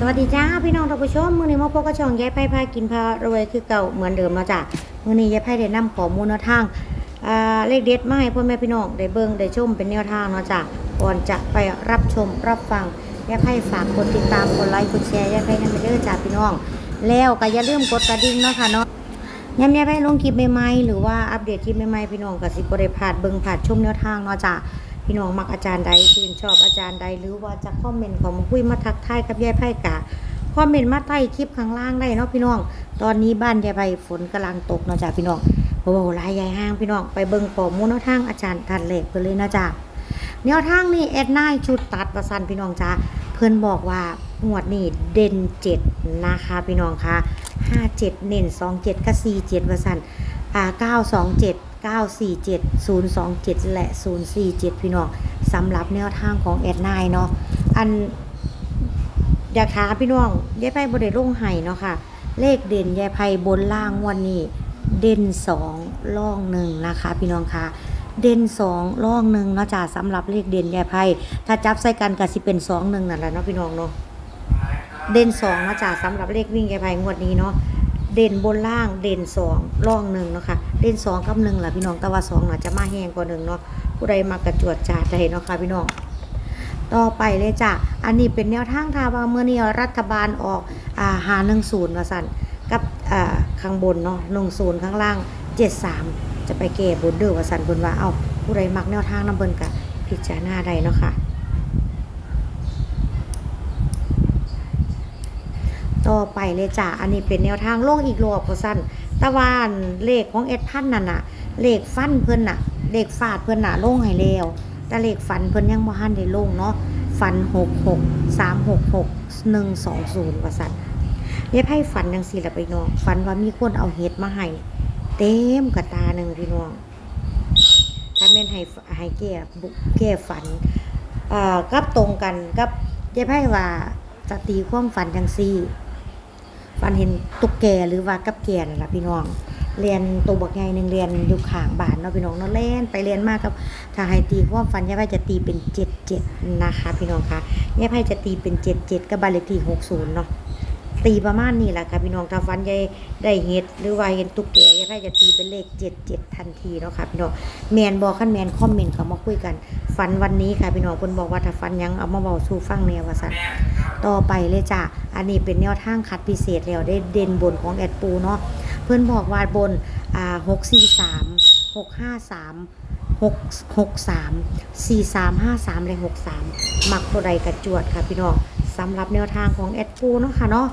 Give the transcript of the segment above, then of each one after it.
สวัสดีจ้าพี่น้องท่านผู้ชมมื้อนี้มาพบกับช่องยายไพ่พากินพารวยคือเก่าเหมือนเดิมเนาะจ้ะมื้อนี้ยายไพ่ได้นำข้อมูลแนวทางอ่าเลขเด็ดมาให้พ่อแม่พี่น้องได้เบิ่งได้ชมเป็นแนวทางเนาะจ้ะก่อนจะไปรับชมรับฟังยายไพ่ฝากกดติดตามกดไลค์กดแชร์ยายไพ่นั่นไปเด้อจ้าพี่น้อง แล้วก็อย่าลืมกดกระดิ่งเนาะค่ะเนาะยามยายไพ่ลงคลิปใหม่ๆหรือว่าอัปเดตคลิปใหม่ๆพี่น้องก็สิบ่ได้พลาดเบิ่งพลาดชมแนวทางเนาะจ้ะ พี่น้องมักอาจารย์ใดชื่นชอบอาจารย์ใด หรือว่าจะคอมเมนต์ของมาคุยมาทักทายกับยายไพ่กะคอมเมนต์มาใต้คลิปข้างล่างได้เนาะพี่น้อง ตอนนี้บ้านยายไพ่ฝนกำลังตกเนาะจ้ะพี่น้องโอ้โหลายยายห้างพี่น้องไปเบิ่งข้อมูลแนวทางอาจารย์ทันเหล็กไปเลยนะจ้ะแนวทางนี่แอดนายชุดตัดประสันพี่น้องจ้าเพื่อนบอกว่าหวดนี่เด่นเจ็ดนะคะพี่น้องคะห้าเจ็ดเน้นสองเจ็ดกับสี่เจ็ดประสัน อ่า927 947 027 และ 047 พี่น้องสำหรับแนวทางของแอดนายเนาะอันอยากถามพี่น้องยายไพ่บริลงไห้เนาะค่ะ เลขเด่นยายไพ่บนล่างวันนี้ เด่น2ล่องหนึ่งนะคะ พี่น้องคะเด่น2ล่องหนึ่งเนาะจ้ะสำหรับเลขเด่นยายไพ่ถ้าจับใส่กันก็สิเป็น2 1นั่นแหละเนาะพี่น้องเนาะเด่น2เนาะจ้ะสำหรับเลขวิ่งยายไพ่งวดนี้เนาะ เด่นบนล่างเด่นสองล่องหนึ่งเนาะค่ะเด่นสองกับหนึ่งแหละพี่น้องแต่ว่าสองอาจจะมาแห้งกว่าหนึ่งเนาะผู้ใดมากระจวดจ่าดได้เนาะค่ะพี่น้องต่อไปเลยจ้ะ อันนี้เป็นแนวทางทาว่าเมื่อนี้รัฐบาลออกอาหาหนึ่งศูนย์มาสั่นกับอ่าข้างบนเนาะหนึ่งศูนย์ข้างล่างเจ็ดสามจะไปแก้บนเด้อว่าสั่นบนว่าเอาผู้ใดมักแนวทางน้ำเบิ่นกะพิจารณาได้เนาะค่ะ ต่อไปเลยจ้ะอันนี้เป็นแนวทางโล่งอีกรอบก็สั้นตะวันเลขของเอ็ดพันนั่นน่ะ เลขฟันเพิ่นน่ะ เลขฟาดเพิ่นน่ะล่งให้แล้วแต่เลขฟันเพิ่นยังบ่ทันได้ล่งเนาะฟันหกหกสามหกหกหนึ่งสองศูนย์ว่าสั่นเย็บให้ฝันจังสี่ละพี่น้องฝันว่ามีคนเอาเห็ดมาให้เต็มกระตาหนึ่งพี่น้องถ้าแม่นให้ให้แก้บุแก้ฝันอ่อกับตรงกันกับเย็บให้ว่าจะตีความฝันจังซี่ ฝันเห็นตุ๊กแกหรือว่ากับแกนั่นแหละพี่น้องเรียนตัวบักใหญ่หนึ่งเรียนอยู่ข้างบ้านเนาะพี่น้องเนาะเล่นไปเรียนมากกับถ้าให้ตีความฝันยายไพ่จะตีเป็นเจ็ดเจ็ดนะคะ พี่น้องคะยายไพ่จะตีเป็นเจ็ดเจ็ดกับบานเลขที่หกศูนย์เนาะ ตีประมาณนี้แหละค่ะพี่น้องถ้าฝันยายได้เห็ดหรือว่าเห็นตุ๊กแกยายไพ่จะตีเป็นเลขเจ็ดเจ็ดทันทีเนาะค่ะพี่น้องแมนบอกขั้นแมนคอมเมนต์เขามาคุยกันฝันวันนี้ค่ะพี่น้องคนบอกว่าถ้าฝันยังเอามาบอกสู่ฟังแนวว่าสันต่อไปเลยจ้ะอันนี้เป็นแนวทางคัดพิเศษแล้วได้เด่นบนของแอดปูเนาะเพื่อนบอกว่าบนอ่าหกสี่สามหกห้าสามหกหกสามสี่สามห้าสามเลยหกสามมักตัวใดกระจวดค่ะพี่น้องสำหรับแนวทางของแอดปูเนาะค่ะเนาะ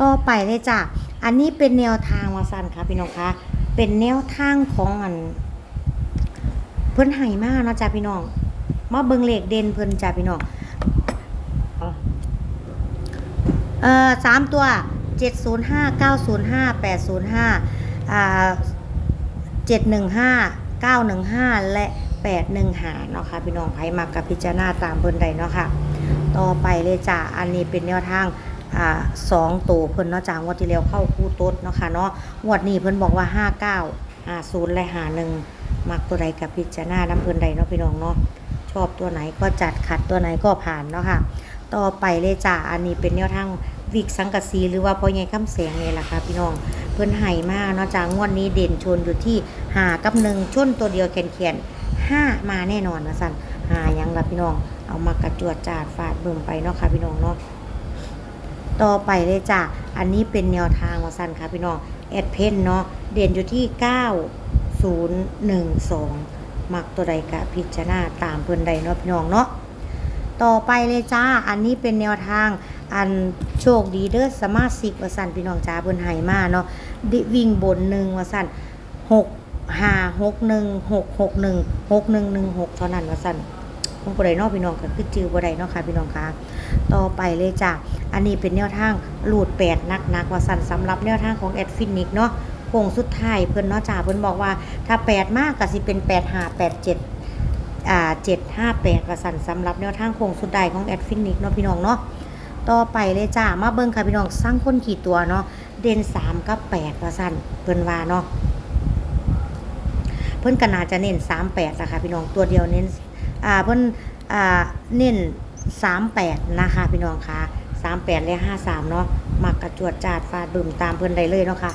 ต่อไปเลยจ้ะอันนี้เป็นแนวทางมาสั้นค่ะพี่น้องคะเป็นแนวทางของอัน เพิ่นให้มากเนาะจ้ะพี่น้องมาเบิงเลขเด่นเพิ่นจ้ะพี่น้องเอ่อสามตัวเจ็ดศูนย์ห้าเก้าศูนย์ห้าแปดศูนย์ห้าอ่าเจ็ดหนึ่งห้าเก้าหนึ่งห้าและแปดหนึ่งหาเนาะค่ะพี่น้องไพ่มากับพิจารณาตามเพิ่นใดเนาะค่ะ ต่อไปเลยจ้ะอันนี้เป็นแนวทาง อ่าสองตัวเพิ่นเนาะจ้างวดที่แล้วเข้าคู่โต๊ดเนาะค่ะเนาะงวดนี้เพิ่นบอกว่าห้าเก้าห้าศูนย์และหาหนึ่งมักตัวใดกับพิจารณาน้ำเพิ่นใดเนาะพี่น้องเนาะชอบตัวไหนก็จัดขัดตัวไหนก็ผ่านเนาะค่ะ ต่อไปเลยจ้ะอันนี้เป็นแนวทางวิกสังกสีหรือว่าพอใหญ่คำแสงนี่แหละค่ะพี่น้องเพิ่นไห่มากเนาะจ้างวดนี้เด่นชนอยู่ที่หากับหนึ่งชนตัวเดียวแขนแขนห้ามาแน่นอนนะสันหายังละพี่น้องเอามากระจวดจาดฟาดเบิ่มไปเนาะค่ะพี่น้องเนาะ ต่อไปเลยจ้ะ อันนี้เป็นแนวทางวาสันค่ะพี่น้อง แอดเพนเนาะ เด่นอยู่ที่ 9012 มักตัวใดกะพิจารณาตามเพิ่อนใดเนาะพี่น้องเนาะ ต่อไปเลยจ้า อันนี้เป็นแนวทางอันโชคดีเด้อสมาชิกวสันพี่น้องจ้าเพิ่อนให้มาเนาะดิวิ่งบนหนึ่งวสันหกห้าหกหนึ่งหกหกหนึ่งหกหนึ่งหนึ่งหกเท่านั้นวสัน คงบ่ไดนาะพี่น้องก็คือจือบ่ไดนาะค่ะพี่น้องคะต่อไปเลยจ้าอันนี้เป็นแนวทางหลุดแปดนักนักวสันสำหรับแนวทางของแอดฟินิกเนาะโค้งสุดท้ายเพิ่อนเนาะจ้าเพิ่อนบอกว่า ถ้าแปดมากก็สิเป็นแปดห้าแปดเจ็ดอ่าเจ็ดห้าแปดประสันสำหรับแนวทางโค้งสุดใดของแอดฟินิกเนาะพี่น้องเนาะต่อไปเลยจ้ามาเบิ่งค่ะพี่น้องสร้างคนขี่ตัวเนาะเด่นสามกับแปดประสันเพิ่อนว่าเนาะเพิ่อนก็น่าจะเน้นสามแปดละค่ะพี่น้องตัวเดียวเน้น อ่าเพิ่นอ่าเน้นสามแปดนะคะพี่น้องค่ะ38แปดเละ53เนาะมักกระจวดจาดฟาดบึมตามเพิ่นได้เลยเนาะค่ะ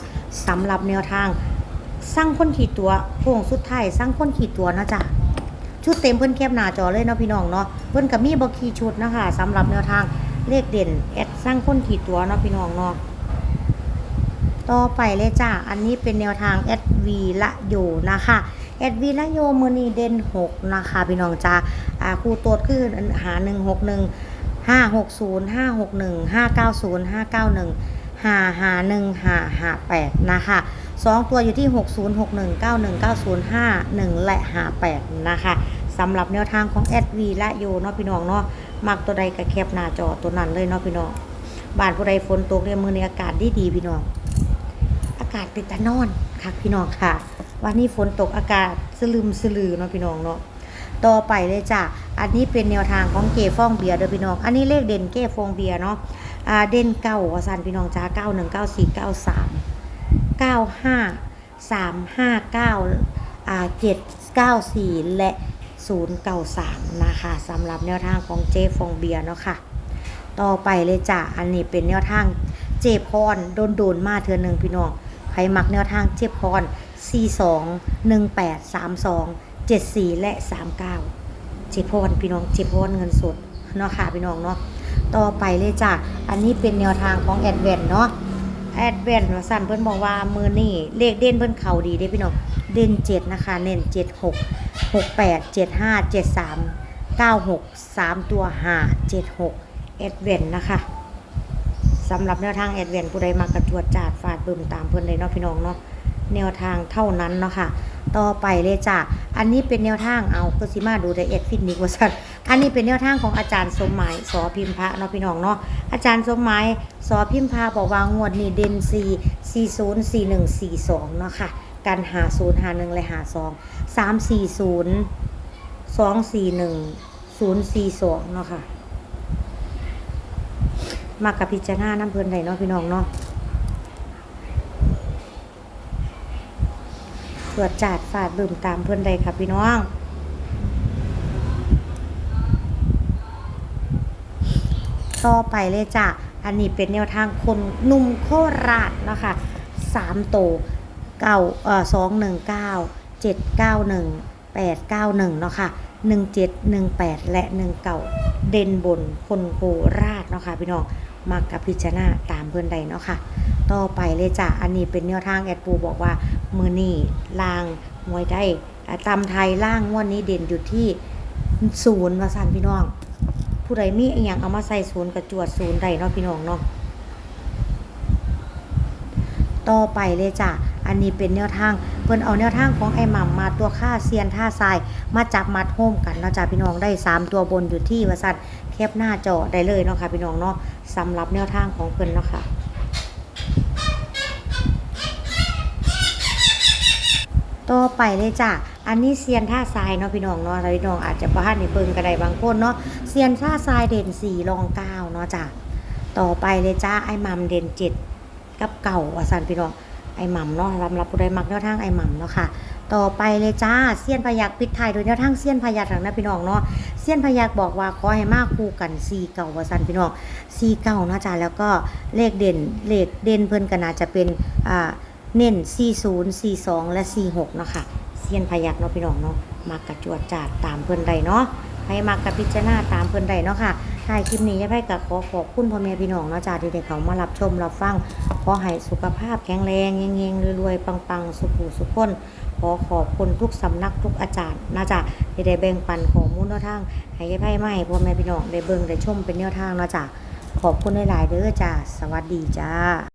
สำหรับแนวทางสร้างคนขี่ตัวโค้งสุดท้ายสร้างคนขี่ตัวเนาะจ้ะชุดเต็มเพิ่นแคบหน้าจอเลยเนาะพี่น้องเนาะเพิ่นก็มีบ่ขี่ชุดนะคะสำหรับแนวทางเลขเด่นแอดสร้างคนขี่ตัวเนาะพี่น้องเนาะต่อไปเลยจ้าอันนี้เป็นแนวทางแอดวีละโยนะคะ แอดวีละโยมือนีเด่น6นะคะพี่น้องจ้าอ่าครูโตดคือหา1 6 1 5 6 0 5 6 1 5 9 0 5 9 1 5 5 1 5 5 8นะคะ2ตัวอยู่ที่60 61 91 90 51และ58นะคะสำหรับแนวทางของแอดวีละโยเนาะพี่น้องเนาะมักตัวใดก็แคปหน้าจอตัวนั้นเลยเนาะพี่น้องบานผู้ใดฝนตกเนี่ยมือในอากาศดีดีพี่น้อง อากาศติดตะนอนค่ะพี่น้องค่ะ วันนี้ฝนตกอากาศสลืมสลือเนาะพี่น้องเนาะต่อไปเลยจ้ะ อันนี้เป็นแนวทางของเกฟองเบียร์เด้อพี่น้อง อันนี้เลขเด่นเกฟองเบียร์เนาะอ่าเด่นเก้าวสันพี่น้องจ้าเก้าหนึ่งเก้าสี่เก้าสามเก้าห้าสามห้าเก้าอ่าเจ็ดเก้าสี่และศูนย์เก้าสามนะคะสำหรับแนวทางของเจฟองเบียร์เนาะค่ะ ต่อไปเลยจ้ะ อันนี้เป็นแนวทางเจพรโดนโดนมาเทือหนึ่งพี่น้อง ใครมักแนวทางเจพร 42 18 32 74 และ 39 เจ็บพรพี่น้องเจ็บพรเงินสดเนาะค่ะพี่น้องเนาะต่อไปเลยจ้ะอันนี้เป็นแนวทางของแอดเวนเนาะแอดเวนว่าสั่นเพิ่นบอกว่ามือนี่เลขเด่นเพิ่นเข่าดีเด้พี่น้องเด่น7นะคะ เน้น7 6 6 8 7 5 7 3 9 6 3ตัว5 7 6แอดเวนนะคะสำหรับแนวทางแอดเวนผู้ใดมากระจวดจาดฟาดบึมตามเพิ่นเลยเนาะพี่น้องเนาะ แนวทางเท่านั้นเนาะค่ะ ต่อไปเลยจ้ะ อันนี้เป็นแนวทางเอาคือสิมาดูไดเอทฟิตนิกว่าซั่นอันนี้เป็นแนวทางของอาจารย์สมหมายสอพิมพะเนาะพี่น้องเนาะ อาจารย์สมหมายสอพิมพะบอกว่างวดนี้เด่น4 40 41 42เนาะค่ะกันหา0หา1และหา2 3 40 2 41 042เนาะค่ะ มากับพิจารณาน้ำเพลินไดเนาะพี่น้องเนาะตร วจจาดฝาดบิ่มตามเพื่อนใดค่ะพี่น้องต่อไปเลยจ้ะ อันนี้เป็นแนวทางคนนุ่มโคราชเนาะคะสามโตเก้าเอ่อสองหนึ่งเก้าเจ็ดเก้าหนึ่งแปดเก้าหนึ่งเนาะค่ะหนึ่งเจ็ดหนึ่งแปดและหนึ่งเก้าเด่นบนคนโคราชเนาะค่ะพี่น้องมากับพิจารณาตามเพื่อนใดเนาะค่ะ ต่อไปเลยจ้ะ อันนี้เป็นแนวทางแอดปูบอกว่า มือนี่ล่างมวยได้อ่าตำไทยล่างงวันนี้เด่นอยู่ที่ศูนย์มาสันพี่น้อง ผู้ใดมีอย่างเอามาใส่ศูนย์กับจวดศูนย์ใดเนาะพี่น้องเนาะต่อไปเลยจ้ะ อันนี้เป็นแนวทางเพิ่นเอาแนวทางของไอ้หม่ำมาตัวค่าเซียนท่าทราย มาจับมัดโฮมกันเนาะจ้ะพี่น้องได้ 3 ตัวบนอยู่ที่วสัตแคบหน้าจอได้เลยเนาะค่ะพี่น้องเนาะสำหรับแนวทางของเพิ่นเนาะค่ะ ต่อไปเลยจ้ะอันนี้เซียนท่าทรายเนาะพี่น้องเนาะพี่น้องอาจจะบ้านในเบิ่งก็ไดบางคนเนาะเซียนท่าทรายเด่นสี่รองเก้าเนาะจ้ะต่อไปเลยจ้าไอ้มัมเด่นเจ็ดกับเก่าว่าสันพี่น้องไอ้หม่ำเนาะสำหรับผู้ใดมักแนวทางไอ้หม่ำเนาะค่ะ ต่อไปเลยจ้าเซียนพยักปิดท้ายโดยแนวทางเซียนพยักทางนะพี่น้องเนาะเซียนพยักบอกว่าขอให้มากคู่กันซีเก่าว่าสันพี่น้องซีเก่าเนาะจ้าแล้วก็เลขเด่นเลขเด่นเพิ่นก็น่าจะเป็นอ่า เน้น 40 42 และ 46เนาะค่ะเซียนพยักเนาะพี่น้องเนาะมากระจวดจาดตามเพิ่อนใดเนาะให้มากระพิจารณาตามเพิ่อนใดเนาะค่ะท้ายคลิปนี้ยายไพ่กับขอขอบคุณพ่อแม่พี่น้องเนาะจ้าที่ได้เขามารับชมรับฟังขอให้สุขภาพแข็งแรงเงงๆรวยๆปังๆ สุขุสุขคนขอขอบคุณทุกสำนักทุกอาจารย์นะจ๊ะที่ได้แบ่งปันข้อมูลแนวทาง ให้ยายไพ่ไม่พ่อแม่พี่น้องได้เบิ่งได้ชมเป็นแนวทางนะจ๊ะขอบคุณหลายๆเด้อจ้าสวัสดีจ้า